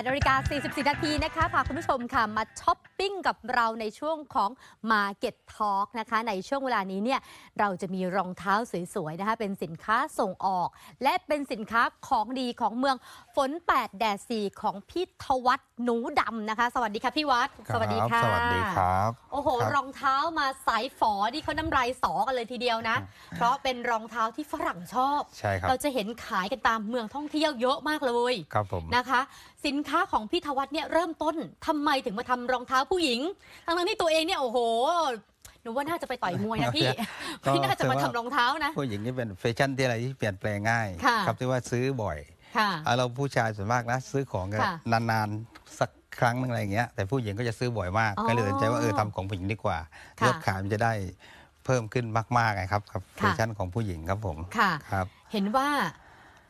8นาฬิกา 44 นาทีนะคะพาคุณผู้ชมค่ะมาช้อปปิ้งกับเราในช่วงของ Market Talk นะคะ ในช่วงเวลานี้เนี่ยเราจะมีรองเท้าสวยๆนะคะ เป็นสินค้าส่งออก และเป็นสินค้าของดีของเมืองฝน 8 แดด4ของพี่ทวัฒน์หนูดำนะคะ สวัสดีค่ะพี่วัดครับสวัสดีค่ะสวัสดีครับ โอ้โหครับรองเท้ามาสายฝอที่เขาน้ำลายสอกันเลยทีเดียวนะ เพราะเป็นรองเท้าที่ฝรั่งชอบใช่ครับเราจะเห็นขายกันตามเมืองท่องเที่ยวเยอะมากเลยครับผมนะคะสินค้าของพี่ธวัฒน์เนี่ยเริ่มต้นทำไมถึงมาทำรองเท้าผู้หญิง ทั้งๆที่ตัวเองเนี่ยโอ้โหหนูว่าน่าจะไปต่อยมวยนะพี่ก็พี่น่าจะมาถือว่าทำรองเท้านะผู้หญิงนี่เป็นแฟชั่นที่อะไรที่เปลี่ยนแปลงง่ายค่ะครับที่ว่าซื้อบ่อยค่ะอะเราผู้ชายส่วนมากนะ ซื้อของกันค่ะนานๆสักครั้งหนึงอะไรอย่างเงี้ยแต่ผู้หญิงก็จะซื้อบ่อยมากอ๋อก็เลยตัดสินใจว่าเออทำของผู้หญิงดีกว่าค่ะยอดขายมันจะได้เพิ่มขึ้นมากๆไงครับกับค่ะแฟชั่นของผู้หญิงครับผมค่ะครับ เห็นว่า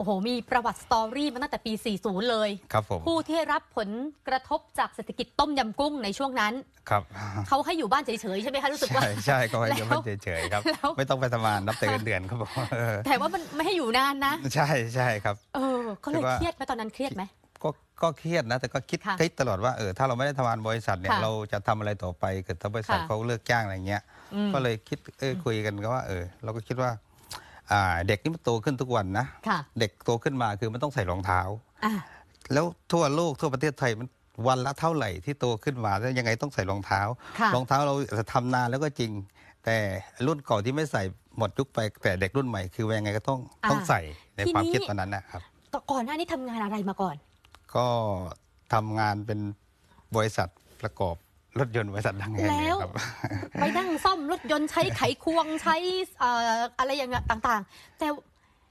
โอ้โห มีประวัติสตอรี่มาตั้งแต่ปี 40 เลย ครับผม ผู้ที่ได้รับผลกระทบจากเศรษฐกิจต้มยำกุ้งในช่วงนั้น ครับเขาให้อยู่บ้านเฉยๆใช่ไหมคะรู้สึกว่า ใช่ใช่ก็ให้แล้วเดี๋ยวมันเฉยๆครับ แล้ว ไม่ต้องไปทำงานนับแต่เงินเดือนครับผมเออแต่ว่ามันไม่ให้อยู่นานนะ ใช่ใช่ครับ เออก็เลยคือว่า เครียดไหมตอนนั้นเครียดไหม ก็ก็เครียดนะ แต่ก็คิดค่ะคิดตลอดว่าเออถ้าเราไม่ได้ทำงานบริษัทเนี่ยค่ะเราจะทำอะไรต่อไปเกิดถ้าบริษัทค่ะเขาเลิกจ้างอะไรเงี้ย อืม ก็เลยคิดเออคุยกันก็ว่าเออเราก็คิดว่าอ่า เด็กนี่มันโตขึ้นทุกวันนะค่ะเด็กโตขึ้นมาคือมันต้องใส่รองเท้าอะแล้วทั่วโลกทั่วประเทศไทยมันวันละเท่าไหร่ที่โตขึ้นมาแล้วยังไงต้องใส่รองเท้าค่ะรองเท้าเราจะทำนานแล้วก็จริง แต่รุ่นเก่าที่ไม่ใส่หมดยุคไปแต่เด็กรุ่นใหม่คือยังไงก็ต้องอ่าต้องใส่ในทีความนี้คิดตอนนั้นนะครับแต่ก่อนหน้านี้ทำงานอะไรมาก่อน ก็ทำงานเป็นบริษัทประกอบ รถยนต์บริษัทดังแห่งหแล้นึ่วงครับไปนั่งซ่อมรถยนต์ใช้ไขควงใช้เอ่ออะไรอย่างเงี้ยต่างๆ แต่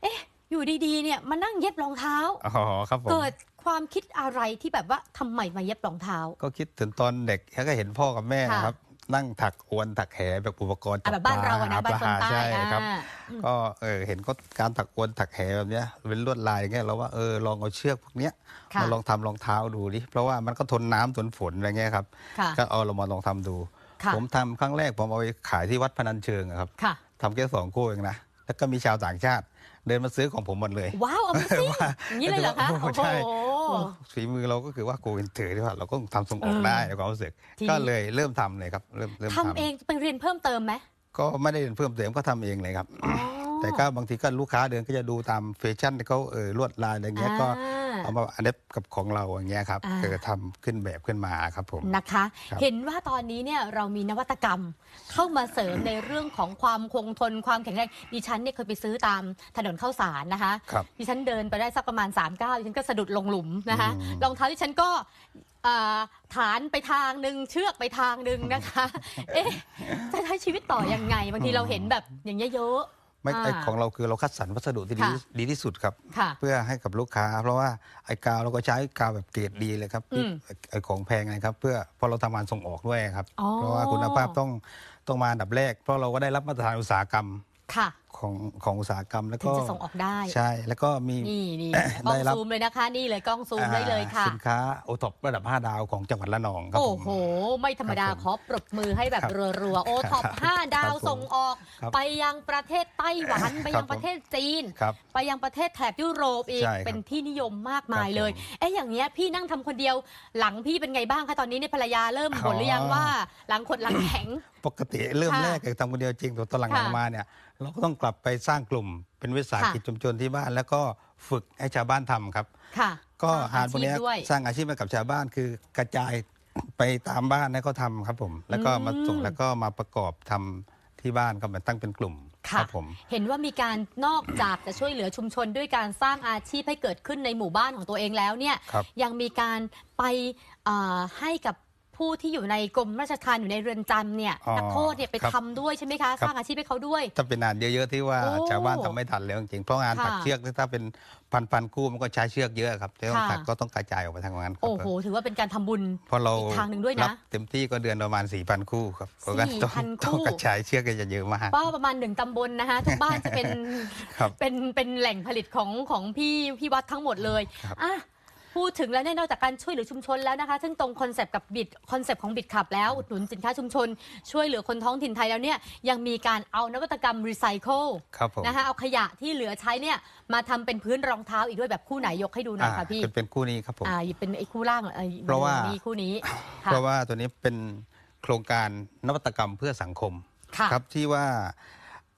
เอ๊ะอยู่ดีๆเนี่ยมานั่งเย็บรองเท้าอ๋อครับผมเกิดความคิดอะไรที่แบบว่าทำไมมาเย็บรองเท้า ก็คิดถึงตอนเด็กแล้วก็เห็นพ่อกับแม่ค่ะนะครับ นั่งถักอวนถักแหแบบอุปกรณ์อะแบบบ้านเราอะนะจับ้านคนปลใต้ใช่ครับ อ่า ก็เออเห็นก็การถักอวนถักแหแบบเนี้ยเป็นลวดลายอย่างเงี้ยเราว่าเออลองเอาเชือกพวกเนี้ยค่ะ มาลองทำรองเท้าดูดิเพราะว่ามันก็ทนน้ำทนฝนอะไรเงี้ยครับ ค่ะ ก็เอาเรามาลองทำดู ค่ะ ผมทำครั้งแรกผมเอาไปขายที่วัดพนัญเชิงอะครับค่ะ ทำแค่สองคู่เองนะแล้วก็มีชาวต่างชาติ เดินมาซื้อของผมหมดเลย ว้าวเอามาสิอย่างนี้เลยเหรอคะ โอ้โอ้โหใช่โห ฝีมือเราก็คือว่าโกอินเตอร์ที่ว่าเราก็ทำส่งออกเออได้ในความรู้สึก ทีนี้ ก็เลยเริ่มทำเลยครับเริ่มเริ่มทำเองไปเรียนเพิ่มเติมไหมก็ไม่ได้เรียนเพิ่มเติมก็ทำเองเลยครับ อ๋อแต่ก็บางทีก็ลูกค้าเดินก็จะดูตามแฟชั่นที่เขาเออลวดลายอะไรเงี้ยก็ อ่า เอามาอัดแอปกับของเราอย่างเงี้ยครับอ่าเออทำขึ้นแบบขึ้นมาครับผม นะคะ ครับ เห็นว่าตอนนี้เนี่ยเรามีนวัตกรรมเข้ามาเสริมในเรื่องของความคงทนความแข็งแรงดิฉันเนี่ยเคยไปซื้อตามถนนข้าวสารนะคะ ครับ ดิฉันเดินไปได้สักประมาณ3ามก้าวดิฉันก็สะดุดลงหลุมนะคะอืม รองเท้าดิฉันก็เอ่อฐานไปทางหนึ่งเชือกไปทางหนึ่งนะคะ เอ๊ะจะใช้ชีวิตต่อยังไง บางทีเราเห็นแบบอย่างเงี้ยเยอะ ไม่อ่าไอของเราคือเราคัดสรรวัสดุที่ดีค่ะดีที่สุดครับ ค่ะเพื่อให้กับลูกค้า เพราะว่าไอ้กาวเราก็ใช้กาวแบบเกรดดีเลยครับอืมไอ้ของแพงนะครับ เพื่อเพอเราทำงานส่งออกด้วยครับ อ๋อ เพราะว่าคุณภาพต้องต้องมาอันดับแรก เพราะเราก็ได้รับมาตรฐานอุตสาหกรรม ค่ะ ของของอุตสาหกรรม แล้วถึงก็จะส่งออกได้ ใช่ แล้วก็มี นี่นี่กล้องได้รับ ซูมเลยนะคะ นี่เลยกล้องซูมได้เลยค่ะอ่าสินค้าโอท็อประดับ 5 ดาวของจังหวัดระนองครับโอ้ผมโห ไม่ธรรมดาครับผมขอปรบมือให้แบบครับรัวๆ โอท็อป5ดาวครับผมส่งออก ครับไปยังประเทศไต้หวัน ไปยังประเทศจีน ครับ ไปยังประเทศแถบยุโรปอีก ใช่ครับเป็นที่นิยมมากมายครับเลยผมเอ๊ะอย่างเงี้ยพี่นั่งทำคนเดียวหลังพี่เป็นไงบ้างคะตอนนี้เนี่ยภรรยาเริ่มบ่นหรือยังอ๋อ ว่าหลังขดหลังแข็ง ปกติเริ่มค่ะแรกคือทำคนเดียวจริงแต่ตอนหลังค่ะ ๆมาเนี่ย เราก็ต้องกลับไปสร้างกลุ่ม เป็นวิสาหกิจชุมชนที่บ้าน แล้วก็ฝึกให้ชาวบ้านทำครับ ค่ะก็สร้หารพวกเนี้ยชีพด้วยสร้างอาชีพให้กับชาวบ้านคือกระจายไปตามบ้านให้เขาทำครับผม แล้วก็มาส่งอืมแล้วก็มาประกอบทำที่บ้านก็มาตั้งเป็นกลุ่มค่ะครับผมเห็นว่ามีการนอกจากจะช่วยเหลือชุมชนด้วยการสร้างอาชีพให้เกิดขึ้นในหมู่บ้านของตัวเองแล้วเนี่ยครับยังมีการไปเอ่อให้กับ ผู้ที่อยู่ในกรมราชทัณฑ์อยู่ในเรือนจำเนี่ยอ๋อนักโทษเนี่ยไปครับทำด้วยใช่ไหมคะ ครับสร้างอาชีพให้เขาด้วย ถ้าเป็นงานเยอะๆที่ว่าโอ้ชาวบ้านทำไม่ทันแล้วจริงๆเพราะงานค่ะถักเชือกถ้าเป็นพันๆคู่มันก็ใช้เชือกเยอะครับที่ต้องค่ะถักก็ต้องกระจายออกไปทางนั้นครับโอ้โห ถือว่าเป็นการทำบุญ เพราะเราอีกทางหนึ่งด้วยนะรับเต็มที่ก็เดือนประมาณ 4 0 0 0 คู่ครับเพราะงั้นต้อง4,000ต้องคู่ กระจายเชือกก็จะเยอะมากก็ประมาณหนึ่งตำบลนะคะทุกบ้านจะเป็น ครับ เป็นเป็นแหล่งผลิตของของพี่พี่วัดทั้งหมดเลยครับ อะ พูดถึงแล้วเนี่ยนอกจากการช่วยเหลือชุมชนแล้วนะคะ ซึ่งตรงคอนเซปต์กับบิดคอนเซปต์ของบิดขับแล้วอุดหนุนสินค้าชุมชน ช่วยเหลือคนท้องถิ่นไทยแล้วเนี่ยยังมีการเอานวัตกรรมรีไซเคิลครับผมนะคะเอาขยะที่เหลือใช้เนี่ยมาทำเป็นพื้นรองเท้าอีกด้วยแบบคู่ไหนยกให้ดูหน่อยค่ะพี่เป็นเป็นคู่นี้ครับผมอ่าหยิบเป็นไอ้คู่ล่างอ่เพราะว่ามีคู่นี้ เพค่ะราะว่าตัวนี้เป็นโครงการนวัตกรรมเพื่อสังคมค่ะครับที่ว่า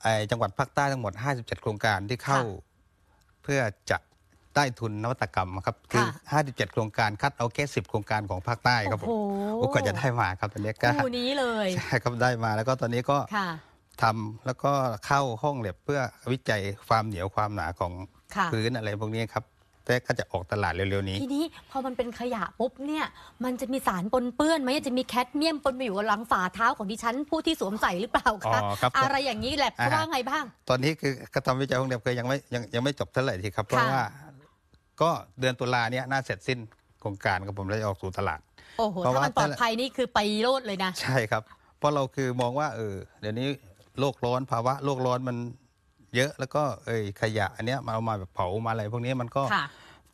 ไอ้จังหวัดภาคใต้ทั้งหมด 57 โครงการที่เข้าค่ะเพื่อจะ ได้ทุนนวัตกรรมครับคือค่ะ57 โครงการคัดเอาแค่10 โครงการของภาคใต้ครับผโอ้มโหโอ้ก็จะได้มาครับตอนนี้ก็คู่นี้เลยใช่ครับได้มาแล้วก็ตอนนี้ก็ค่ะทำแล้วก็เข้าห้องเล็บเพื่อวิจัยความเหนียวความหนาของค่ะพื้นอะไรพวกนี้ครับแต่ก็จะออกตลาดเร็วๆนี้ ทีนี้พอมันเป็นขยะปุ๊บเนี่ยมันจะมีสารปนเปื้อนไหมจะมีแคดเมียมปนไปอยู่กับหลังฝ่าเท้าของดิฉันผู้ที่สวมใส่หรือเปล่าอ๋คะอครับอะไรอย่างนี้แหละอ่าฮะว่าไงบ้าง ตอนนี้คือกระทำวิจัยห้องเล็บก็ยังไม่ยังยังไม่จบเท่าไหร่ทีครับเพราะค่ะว่า ก็เดือนตุลาเนี้ยน่าเสร็จสิ้นโครงการครับผมแล้วจะออกสู่ตลาด โอ้โห เพราะถ้าว่า มันปลอดภัยนี่คือไปโลดเลยนะ ใช่ครับ เพราะเราคือมองว่าเออเดี๋ยวนี้โลกร้อนภาวะโลกร้อนมันเยอะแล้วก็เอยขยะอันเนี้ยมาเอามาแบบเผามาอะไรพวกนี้มันก็ค่ะ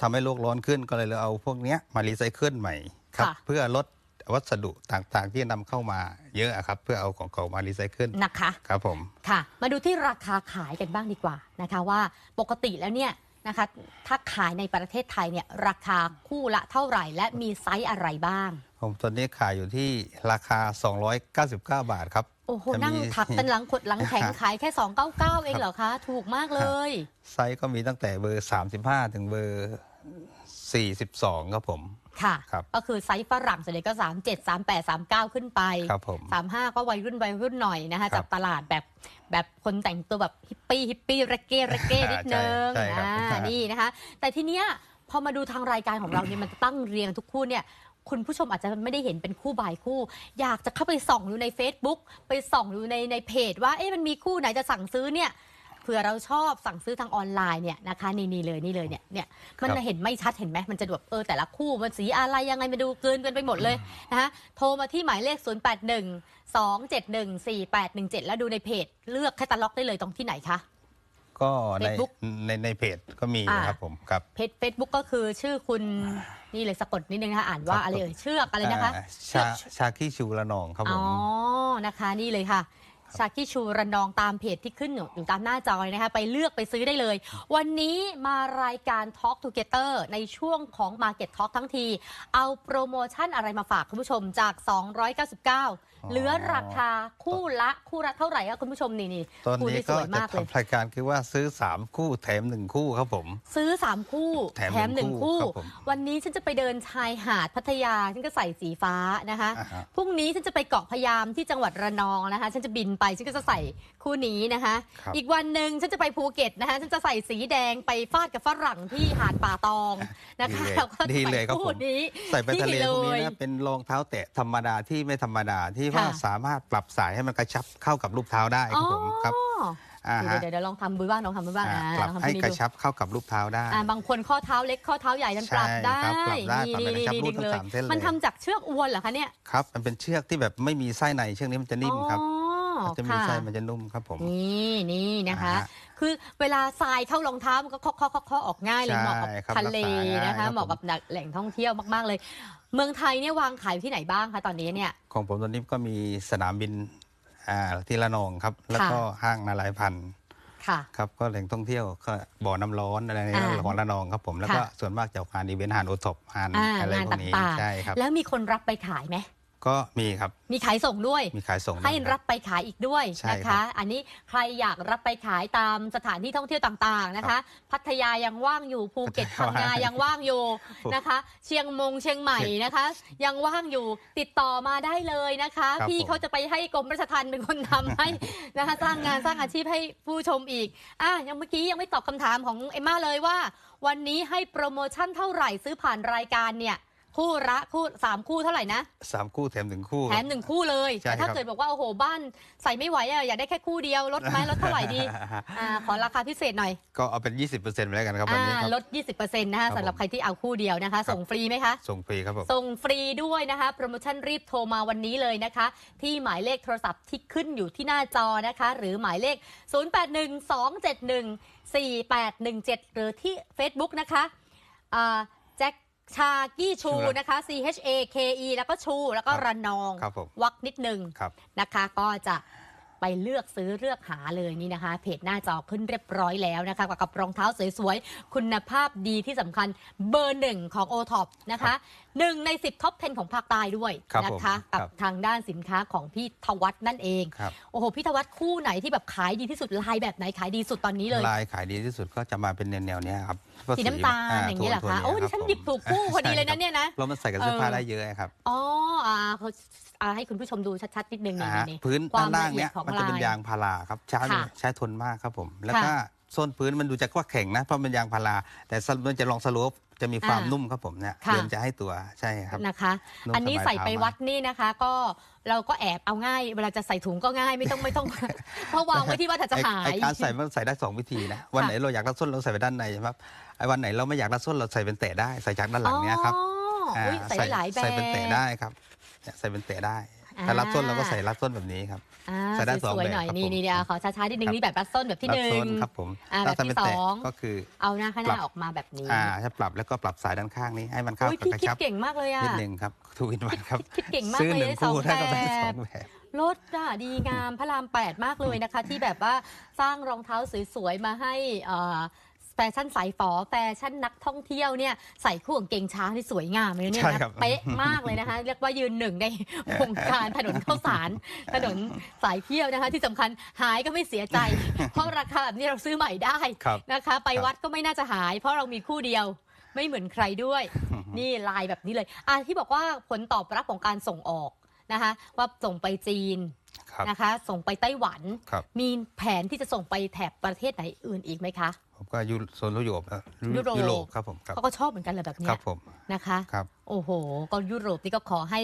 ทำให้โลกร้อนขึ้นก็เลยเราเอาพวกเนี้ยมารีไซเคิลใหม่ครับ ค่ะ เพื่อลดวัสดุต่างๆที่นำเข้ามาเยอะอะครับ เพื่อเอาของเก่ามารีไซเคิลนะคะ ครับผม ค่ะ มาดูที่ราคาขายกันบ้างดีกว่านะคะว่าปกติแล้วเนี่ย นะคะถ้าขายในประเทศไทยเนี่ยราคาคู่ละเท่าไหร่ และมีไซส์อะไรบ้าง ผมตอนนี้ขายอยู่ที่ราคา 299 บาทครับ โอ้โห จะมี นั่งถักเป็นหลังขดหลังแข็งขายแค่ 299 เองเหรอคะ ถูกมากเลย ไซส์ก็มีตั้งแต่เบอร์ 35 ถึงเบอร์ 42 ครับผม ค่ะ ครับก็คือไซส์ฝรั่งส่วนใหญ่ก็ 37 38 39 ขึ้นไป ครับผม 35 ก็วัยรุ่นวัยรุ่นหน่อยนะคะครับจากตลาดแบบแบบคนแต่งตัวแบบฮิปปี้ฮิปปี้เรเก้เรเก้นิดนึงใช่ใช่ครับ อ่านี่นะคะ แต่ทีเนี้ยพอมาดูทางรายการของเราเนี่ยมันจะตั้งเรียงทุกคู่เนี่ย คุณผู้ชมอาจจะไม่ได้เห็นเป็นคู่บายคู่ อยากจะเข้าไปส่องดูใน Facebook ไปส่องดูในในเพจว่าเอ๊ะมันมีคู่ไหนจะสั่งซื้อเนี่ยเผื่อเราชอบสั่งซื้อทางออนไลน์เนี่ยนะคะนี่นี่เลยนี่เลยเนี่ยเนี่ยมันครับเห็นไม่ชัดเห็นไหมมันจะแบบเออแต่ละคู่มันสีอะไรยังไงมาดูเกินกันไปหมดเลยนะคะโทรมาที่หมายเลข 0 8 1 2 7 1 4 8 1 7 แล้วดูในเพจเลือกแคตตาล็อกได้เลยตรงที่ไหนคะก็ใน Facebook ในในเพจก็มีอ่านะครับผมครับเพจ Facebook ก็คือชื่อคุณนี่เลยสะกดนิดนึงนะคะอ่านว่าครับอะไรเอ่ยเชือกอะไรนะคะอ่าชาชาคีชูละนองครับผอ๋อมนะคะนี่เลยค่ะ ชาคิชูระนองตามเพจที่ขึ้นอยู่ตามหน้าจอยนะคะไปเลือกไปซื้อได้เลย วันนี้มารายการ Talk Together ในช่วงของ Market Talk ทั้งที เอาโปรโมชั่นอะไรมาฝากคุณผู้ชมจาก 299 เหลือราคาคู่ละคู่ละเท่าไหร่คะคุณผู้ชมนี่นี่ตอนคู่นี้นี้สก็วยจะมากเลย ทำรายการคือว่าซื้อ 3 คู่แถม 1 คู่ครับผม ซื้อ 3 คู่แถมหนึ่ง1คู่คู่ ครับผมวันนี้ฉันจะไปเดินชายหาดพัทยาฉันก็ใส่สีฟ้านะคะอ่าฮะ พรุ่งนี้ฉันจะไปเกาะพะยามที่จังหวัดระนองนะคะ ฉันจะบินไปฉันก็จะใส่คู่นี้นะคะ ครับ อีกวันหนึ่งฉันจะไปภูเก็ตนะคะ ฉันจะใส่สีแดงไปฟาดกับฝรั่งที่หาดป่าตองนะคะดีเลยแล้วก็ดีเลยครับใส่ผมคู่นี้ใส่ไปทะเลพวกนี้นี่นะเป็นรองเท้าแตะธรรมดาที่ไม่ธรรมดาที่ว่าค่ะสามารถปรับสายให้มันกระชับเข้ากับรูปเท้าได้ครับผมครับอ๋ออ่าฮะเดี๋ยวเดี๋ยวลองทำดูบ้างลองทำดูบ้างอ่าอ่าปรับลองทำให้พวกนี้กระดูชับเข้ากับรูปเท้าได้อ่าบางคนข้อเท้าเล็กข้อเท้าใหญ่นั้นปรับใช่ได้ครับปรับได้ปรับได้นี่กระชับนี่รูดทั้งเลยสามเส้นเลยมันทำจากเชือกอวนเหรอคะเนี่ยครับมันเป็นเชือกที่แบบไม่มีไส้ในเชือกนี้มันจะนิ่มครับอ๋อมันจะมีค่ะไส้มันจะนุ่มครับผมนี่นี่นะคะอ่าฮะคือเวลาทรายเข้ารองเท้ามันก็เคาะเคาะเคาะเคาะออกง่ายเลยใช่เหมาะกับครับทะเลรักษาง่ายนะครัคะบเหมาะกับแหล่งท่องเที่ยวมาก ๆเลย เมืองไทยเนี่ยวางขายที่ไหนบ้างคะตอนนี้เนี่ย ของผมตอนนี้ก็มีสนามบินอ่าที่ละนองครับ แล้วก็ห้างนาลายพันธุ์ค่ะ ครับก็แหล่งท่องเที่ยวก็บ่อน้ำร้อนอะไรในอ่าของละนองครับผมแล้วก็ค่ะส่วนมากจะออกงานอีเวนต์หานโอทบหานอ่าอะไรงานพวกนี้ต่างๆใช่ครับแล้วมีคนรับไปขายไหม ก็มีครับ มีขายส่งด้วย มีขายส่งให้ด้วยครับไปขายอีกด้วยใช่นะครัคะบอันนี้ใครอยากรับไปขายตามสถานที่ท่องเที่ยวต่างๆนะคะ พัทยายังว่างอยู่ภูเก็ตพัพังทยางายังว่างอยู่นะคะ เชียงมงเชียงใหม่นะคะ ยังว่างอยู่ติดต่อมาได้เลยนะคะครับพี่ผมเขาจะไปให้กรมราชทัณฑ์เป็นคนทำให้นะคะ สร้างงานสร้างอาชีพให้ผู้ชมอีกอะยังเมื่อกี้ยังไม่ตอบคำถามของเอมม่าเลยว่า วันนี้ให้โปรโมชั่นเท่าไหร่ซื้อผ่านรายการเนี่ย คู่ละคู่สามคู่เท่าไหร่นะสามคู่แถมหนึ่งคู่ แถมหนึ่งคู่เลยใช่แต่ถ้าครับ เกิดบอกว่าโอ้โหบ้านใส่ไม่ไหวอะอยากได้แค่คู่เดียวลดไหมลดเท่าไหร่ดี อ่าขอราคาพิเศษหน่อยก็เอาเป็น 20%ไปแล้วกันครับวันอ่านี้ครับ ลด 20%นะคะครับสำหรับผมใครที่เอาคู่เดียวนะคะส่งฟรีไหมคะ ส่งฟรีครับผม ส่งฟรีด้วยนะคะ โปรโมชั่นรีบโทรมาวันนี้เลยนะคะ ที่หมายเลขโทรศัพท์ที่ขึ้นอยู่ที่หน้าจอนะคะ หรือหมายเลข 0812714817 หรือที่ Facebook นะคะอ่าแจ็ค ชากี้ชูชูละนะคะ C H A K E แล้วก็ชู แล้วก็ครับระนองครับผมวักนิดนึงครับนะคะ ก็จะ ไปเลือกซื้อเลือกหาเลยนี่นะคะ เพจหน้าจอขึ้นเรียบร้อยแล้วนะคะกับกับรองเท้าสวยๆ คุณภาพดีที่สำคัญเบอร์หนึ่งของ o t o p นะคะหนึ่งใน 10ท็อป 10 ของภาคใต้ด้วยครับนะผมคะกับครับทางด้านสินค้าของพี่ทวัฒน์นั่นเองครับโอ้โหพี่ทวัฒน์คู่ไหนที่แบบขายดีที่สุดลายแบบไหนขายดีสุดตอนนี้เลยลายขายดีที่สุดก็จะมาเป็นแนวๆเนี้ยครับสีน้ำตาลอย่างนี้เหรอคะโอ้ดิฉันหยิบถูกคู่พอดีเลยนะเนี่ยนะเรามันใส่กับเสื้อผ้าเออได้เยอะครับอ๋ออ่า เขาอ่าให้คุณผู้ชมดูชัดๆนิดนึงนี่อ่านี่ พื้นควาด้ามนล่างเนี้ยละเอียดของมันจะเป็นลายยางพาราครับเช้าเนี่ยค่ะใช้ทนมากครับผม แล้วก็ค่ะส้นพื้นมันดูจะว่าแข็งนะเพราะมันยางพารา แต่มันจะลองสโลปจะมีความอ่านุ่นุ่มครับผมเนี่ยค่ะ เดินจะให้ตัวใช่ครับ นะคะ นุ่มอันนี้สบายใส่ไปเท้ามากวัดนี่นะคะ ก็เราก็แอบเอาง่าย เวลาจะใส่ถุงก็ง่ายไม่ต้องไม่ต้อง เพราะวางไว้ที่ว่าถ้าจะไอ้หาย ไอ้การใส่มันใส่ได้สองวิธีนะวันไหนเราอยากรัดส้นเราใส่ไปด้านในใช่ไหมครับไอ้วันไหนเราไม่อยากรัดส้นเราใส่เป็นเตะได้ใส่จากด้านหลังเนี้ยครับอ๋ออุ๊ยใส่ได้หลายแบบ ใส่เป็นเตะได้ครับเนี่ย ใส่เป็นเตะได้ ถ้ารัดส้นเราก็ใส่รัดส้นแบบนี้ครับ อ่าใส่ได้สองสวยแบบๆหน่อยครับนี่ผมนี่เดี๋ยวขอช้าๆนิดนึงครับ นี่แบบรัดส้นแบบที่รัหดนึ่ง ส้นครับผมอ่าถ้าแบบที่เป็นเตะสอง ก็คือ เอาหน้าข้างหปรัน้าบออกมาแบบนี้อ่าถ้าปรับแล้วก็ปรับสายด้านข้างนี้ให้มันเข้าอุ้ยกับพี่กระคิดชับเก่งมากเลยอะ นิดนึงครับทูวินวันครับคิดเก่งมากซื้อเลยหนึ่งสองคู่แบได้กำไรสองบแบบ รถอะดีงามพระรามแปดมากเลยนะคะ ที่แบบว่าสร้างรองเท้าสวยๆมาให้เอ่อ แฟชั่นสายฝอแฟชั่นนักท่องเที่ยวเนี่ยใส่คู่กางเกงช้างที่สวยงามเลยเนี่ยใช่นะครับเป๊ะมากเลยนะคะ เรียกว่ายืนหนึ่งในวงการถนนข้าวสาร ถนนสายเที่ยวนะคะ ที่สำคัญหายก็ไม่เสียใจ เพราะราคาแบบนี้เราซื้อใหม่ได้ครับ นะคะ ไปครับวัดก็ไม่น่าจะหาย เพราะเรามีคู่เดียวไม่เหมือนใครด้วย นี่ลายแบบนี้เลยอะที่บอกว่าผลตอบรับของการส่งออกนะคะ ว่าส่งไปจีนครับนะคะ ส่งไปไต้หวัน ครับ มีแผนที่จะส่งไปแถบประเทศไหนอื่นอีกไหมคะ ผมก็ยุโซนยุโรปนะยุโรปยุโรปครับผมครับเขาก็ชอบเหมือนกันเลยแบบเนี้ครัยบผมนะคะ ครับ โอ้โห ก็ยุโรปนี่ก็ขอให้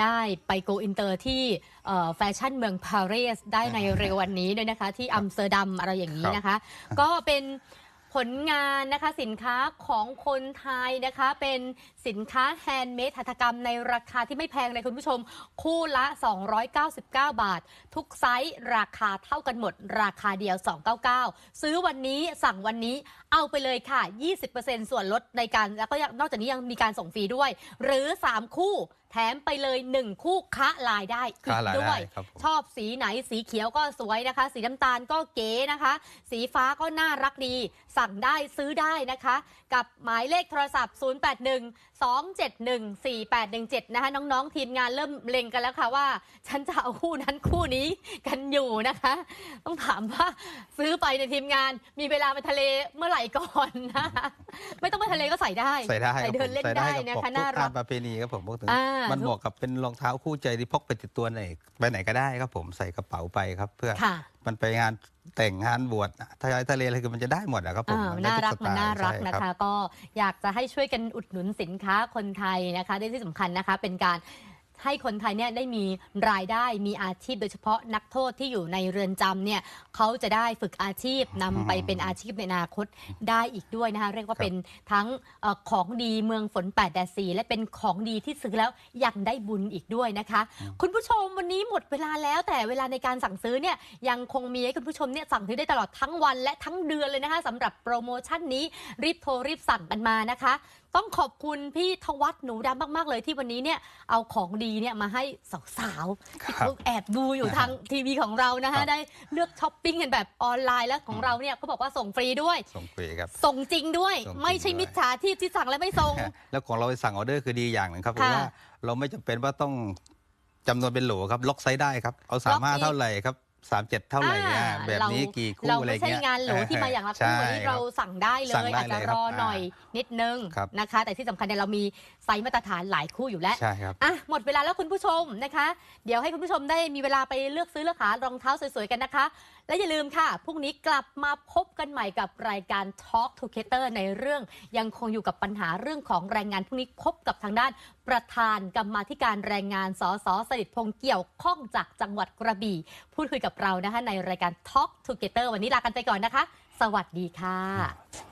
ได้ไปโกอินเตอร์ที่เอ่อแฟชั่นเมืองปารีสได้ในเร็ววันนี้ด้วยนะคะ ที่อัมสเตอร์ดัมอะไรอย่างนี้นะคะ ก็เป็น ผลงานนะคะสินค้าของคนไทยนะคะเป็นสินค้าแฮนด์เมดหัตถกรรมในราคาที่ไม่แพงเลยคุณผู้ชม คู่ละ 299 บาท ทุกไซส์ราคาเท่ากันหมด ราคาเดียว 299 ซื้อวันนี้สั่งวันนี้เอาไปเลยค่ะ 20%ส่วนลดในการแล้วก็นอกจากนี้ยังมีการส่งฟรีด้วย หรือ 3 คู่ ถมไปเลย 1 คู่คะลายได้อีค้ากลายได้ด้วยครับผมชอบสีไหนสีเขียวก็สวยนะคะ สีน้ำตาลก็เก๋นะคะ สีฟ้าก็น่ารักดี สั่งได้ซื้อได้นะคะ กับหมายเลขโทรศัพท์ 081 271 4817 นะคะน้องๆ ทีมงานเริ่มเล็งกันแล้วค่ะว่า ฉันจะเอาคู่นั้นคู่นี้กันอยู่นะคะ ต้องถามว่าซื้อไปในทีมงานมีเวลาไปทะเลเมื่อไหร่ก่อนนะคะไม่ต้องไปทะเลก็ใส่ได้ ใส่ได้ครับเดินเล่นใส่ได้กับนะพวกคะน่าทุกรังากนประเพณีครับผมพวกถึงอ่ามันเหมาะกับเป็นรองเท้าคู่ใจที่พกไปติดตัวไหนไปไหนก็ได้ครับผมใส่กระเป๋าไปครับเพื่อค่ะ มันไปงานแต่งงานบวชทะเลทะเลอะไรคือมันจะได้หมดอะครับผมอ่ามัน่าได้รักทุมันสไตล์น่ารักใช่นะบ คะ ก็อยากจะให้ช่วยกันอุดหนุนสินค้าคนไทยนะคะได้ที่สำคัญนะคะ เป็นการ ให้คนไทยเนี่ยได้มีรายได้มีอาชีพโดยเฉพาะนักโทษที่อยู่ในเรือนจำเนี่ยเขาจะได้ฝึกอาชีพนำไปเป็นอาชีพในอนาคตได้อีกด้วยนะคะเรียกว่าเป็นทั้งเอ่อของดีเมืองฝนแปดแดดสีและเป็นของดีที่ซื้อแล้วยังได้บุญอีกด้วยนะคะ คุณผู้ชมวันนี้หมดเวลาแล้วแต่เวลาในการสั่งซื้อเนี่ยยังคงมีให้คุณผู้ชมเนี่ยสั่งซื้อได้ตลอดทั้งวันและทั้งเดือนเลยนะคะสำหรับโปรโมชั่นนี้รีบโทรรีบสั่งกันมานะคะ ต้องขอบคุณพี่ทวัฒน์หนูดำมากๆเลยที่วันนี้เนี่ยเอาของดีเนี่ยมาให้สาวๆที่เขาแอบดูอยู่ทางทีวีของเรานะครัคะบได้เลือกช้อปปิ้งกันแบบออนไลน์แล้วของเราเนี่ยเขาบอกว่าส่งฟรีด้วย ส่งฟรีครับ ส่งจริงด้วย ส่งจริง ไม่ใช่ด้วยมิจฉาชีพที่สั่งแล้วไม่ส่ง แล้วของเราไปสั่งออเดอร์คือดีอย่างหนึ่งครับเพค่ะราะว่าเราไม่จำเป็นว่าต้องจำนวนเป็นโหลครับล็อกไซส์ได้ครับเอาสามห้าล็อกอีก เท่าไหร่ครับ สามเจ็ดเท่าไหร่เนี่ยอ่าแบบนี้กี่คู่เราอะไรไม่ใช่เงี้ยงานโหลที่มาอย่างละคู่ใช่วันนี้คเราบสั่งได้เลสั่งยได้อาจจะเลยครรับอหน่อยอ่นิดนึงครับนะคะ แต่ที่สำคัญเนี่ยเรามีไซส์มาตรฐานหลายคู่อยู่แล้วใช่ครับอะหมดเวลาแล้วคุณผู้ชมนะคะ เดี๋ยวให้คุณผู้ชมได้มีเวลาไปเลือกซื้อเลือกหารองเท้าสวยๆกันนะคะ และอย่าลืมค่ะพรุ่งนี้กลับมาพบกันใหม่กับรายการ Talk Together ในเรื่องยังคงอยู่กับปัญหาเรื่องของแรงงานพรุ่งนี้พบกับทางด้านประธานกรรมาธิการแรงงานสสสลิดพงษ์เกี่ยวข้องจากจังหวัดกระบี่ พูดคุยกับเรานะคะในรายการ Talk Together วันนี้ลากันไปก่อนนะคะ สวัสดีค่ะ